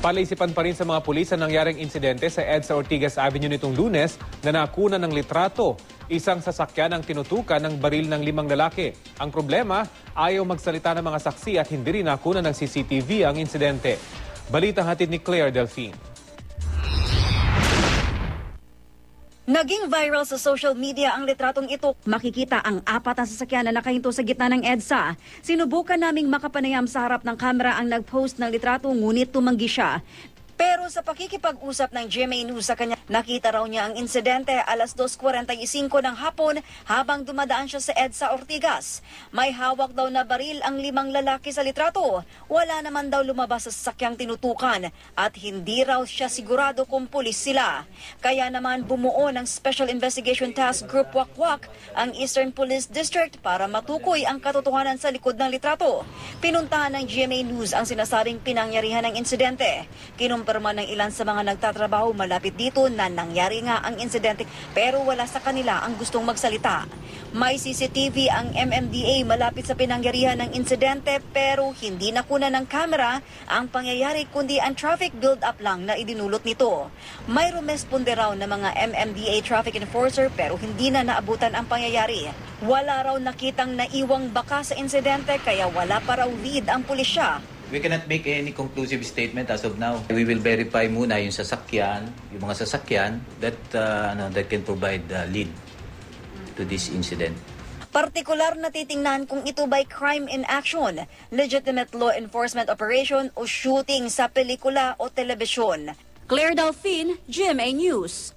Palaisipan pa rin sa mga pulis ang nangyaring insidente sa EDSA Ortigas Avenue nitong lunes na nakuna ng litrato. Isang sasakyan ang tinutukan ng baril ng limang lalaki. Ang problema, ayaw magsalita ng mga saksi at hindi rin nakuna ng CCTV ang insidente. Balitang hatid ni Claire Delphine. Naging viral sa social media ang litratong ito. Makikita ang apat na sasakyan na nakahinto sa gitna ng EDSA. Sinubukan naming makapanayam sa harap ng kamera ang nag-post ng litrato ngunit tumanggi siya. Pero sa pakikipag-usap ng GMA News sa kanya, nakita raw niya ang insidente alas 2.45 ng hapon habang dumadaan siya sa EDSA Ortigas. May hawak daw na baril ang limang lalaki sa litrato. Wala naman daw lumabas sa sasakyang tinutukan at hindi raw siya sigurado kung pulis sila. Kaya naman bumuo ng Special Investigation Task Group Wakwak ang Eastern Police District para matukoy ang katotohanan sa likod ng litrato. Pinuntahan ng GMA News ang sinasabing pinangyarihan ng insidente. Kinumpirma ng ilan sa mga nagtatrabaho malapit dito na nangyari nga ang insidente pero wala sa kanila ang gustong magsalita. May CCTV ang MMDA malapit sa pinangyarihan ng insidente pero hindi nakuna ng kamera ang pangyayari kundi ang traffic build-up lang na idinulot nito. May rumesponde raw ng mga MMDA traffic enforcer pero hindi na naabutan ang pangyayari. Wala raw nakitang naiwang baka sa insidente kaya wala pa raw lead ang pulisya. We cannot make any conclusive statement as of now. We will verify muna yung sasakyan, yung mga sasakyan that uh, ano, that can provide uh, lead to this incident. Partikular na titingnan kung ito by crime in action, legitimate law enforcement operation o shooting sa pelikula o telebisyon. Claire Delphine, GMA News.